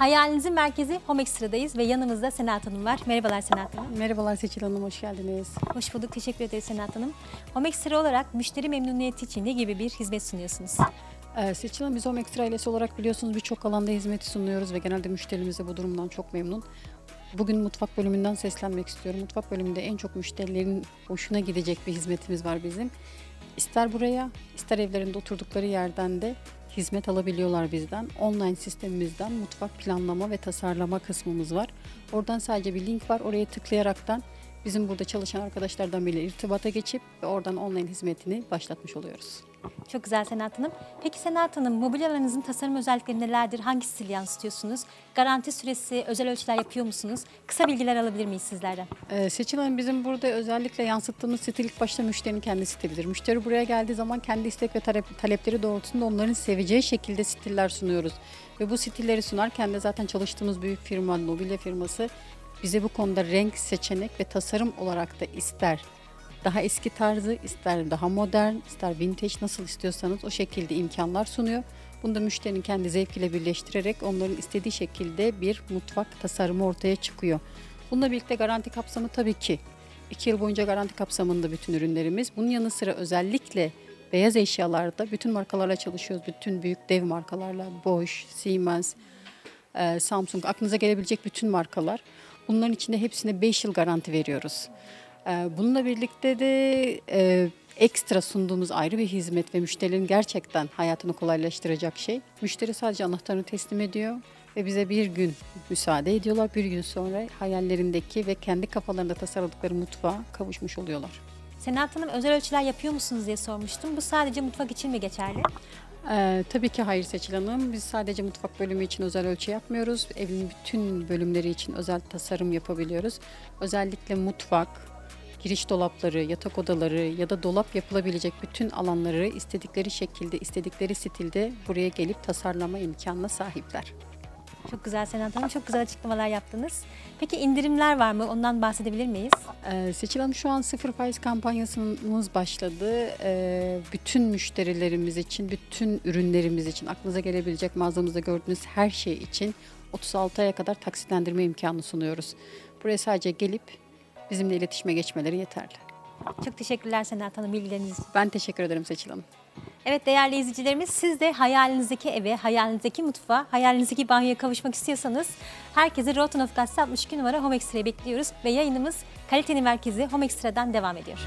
Hayalinizin merkezi Home Extra'dayız ve yanımızda Senahat Hanım var. Merhabalar Senahat Hanım. Merhabalar Seçil Hanım, hoş geldiniz. Hoş bulduk, teşekkür ederiz Senahat Hanım. Home Extra olarak müşteri memnuniyeti için ne gibi bir hizmet sunuyorsunuz? Ee, Seçil Hanım, biz Home Extra ailesi olarak biliyorsunuz birçok alanda hizmet sunuyoruz ve genelde müşterimiz de bu durumdan çok memnun. Bugün mutfak bölümünden seslenmek istiyorum. Mutfak bölümünde en çok müşterilerin hoşuna gidecek bir hizmetimiz var bizim. İster buraya, ister evlerinde oturdukları yerden de hizmet alabiliyorlar bizden. Online sistemimizden mutfak planlama ve tasarlama kısmımız var. Oradan sadece bir link var. Oraya tıklayaraktan bizim burada çalışan arkadaşlardan bile irtibata geçip ve oradan online hizmetini başlatmış oluyoruz. Çok güzel Senahat Hanım. Peki Senahat Hanım, mobilyalarınızın tasarım özellikleri nelerdir? Hangi stil yansıtıyorsunuz? Garanti süresi, özel ölçüler yapıyor musunuz? Kısa bilgiler alabilir miyiz sizlerden? Ee, Seçil Hanım bizim burada özellikle yansıttığımız stil ilk başta müşterinin kendi stilidir. Müşteri buraya geldiği zaman kendi istek ve talep, talepleri doğrultusunda onların seveceği şekilde stiller sunuyoruz. Ve bu stilleri sunarken de zaten çalıştığımız büyük firma, mobilya firması bize bu konuda renk, seçenek ve tasarım olarak da ister daha eski tarzı, ister daha modern, ister vintage nasıl istiyorsanız o şekilde imkanlar sunuyor. Bunu da müşterinin kendi zevkiyle birleştirerek onların istediği şekilde bir mutfak tasarımı ortaya çıkıyor. Bununla birlikte garanti kapsamı tabii ki 2 yıl boyunca garanti kapsamında bütün ürünlerimiz. Bunun yanı sıra özellikle beyaz eşyalarda bütün markalarla çalışıyoruz. Bütün büyük dev markalarla Bosch, Siemens, Samsung aklınıza gelebilecek bütün markalar. Bunların içinde hepsine 5 yıl garanti veriyoruz. E, Bununla birlikte de e, ekstra sunduğumuz ayrı bir hizmet ve müşterinin gerçekten hayatını kolaylaştıracak şey. Müşteri sadece anahtarını teslim ediyor ve bize bir gün müsaade ediyorlar. Bir gün sonra hayallerindeki ve kendi kafalarında tasarladıkları mutfağa kavuşmuş oluyorlar. Senahat Hanım, özel ölçüler yapıyor musunuz diye sormuştum. Bu sadece mutfak için mi geçerli? Ee, tabii ki hayır Seçil Hanım. Biz sadece mutfak bölümü için özel ölçü yapmıyoruz. Evin bütün bölümleri için özel tasarım yapabiliyoruz. Özellikle mutfak, giriş dolapları, yatak odaları ya da dolap yapılabilecek bütün alanları istedikleri şekilde, istedikleri stilde buraya gelip tasarlama imkanına sahipler. Çok güzel Senahat Hanım, çok güzel açıklamalar yaptınız. Peki indirimler var mı? Ondan bahsedebilir miyiz? Ee, Seçil Hanım şu an sıfır faiz kampanyasımız başladı. Ee, bütün müşterilerimiz için, bütün ürünlerimiz için, aklınıza gelebilecek mağazamızda gördüğünüz her şey için 36 aya kadar taksitlendirme imkanı sunuyoruz. Buraya sadece gelip bizimle iletişime geçmeleri yeterli. Çok teşekkürler Senahat Hanım bilgileriniz için. Ben teşekkür ederim Seçil Hanım. Evet değerli izleyicilerimiz siz de hayalinizdeki eve, hayalinizdeki mutfağa, hayalinizdeki banyoya kavuşmak istiyorsanız herkese Rotten of Gasse 62 numara Home Extra'ya bekliyoruz ve yayınımız kalitenin merkezi Home Extra'dan devam ediyor.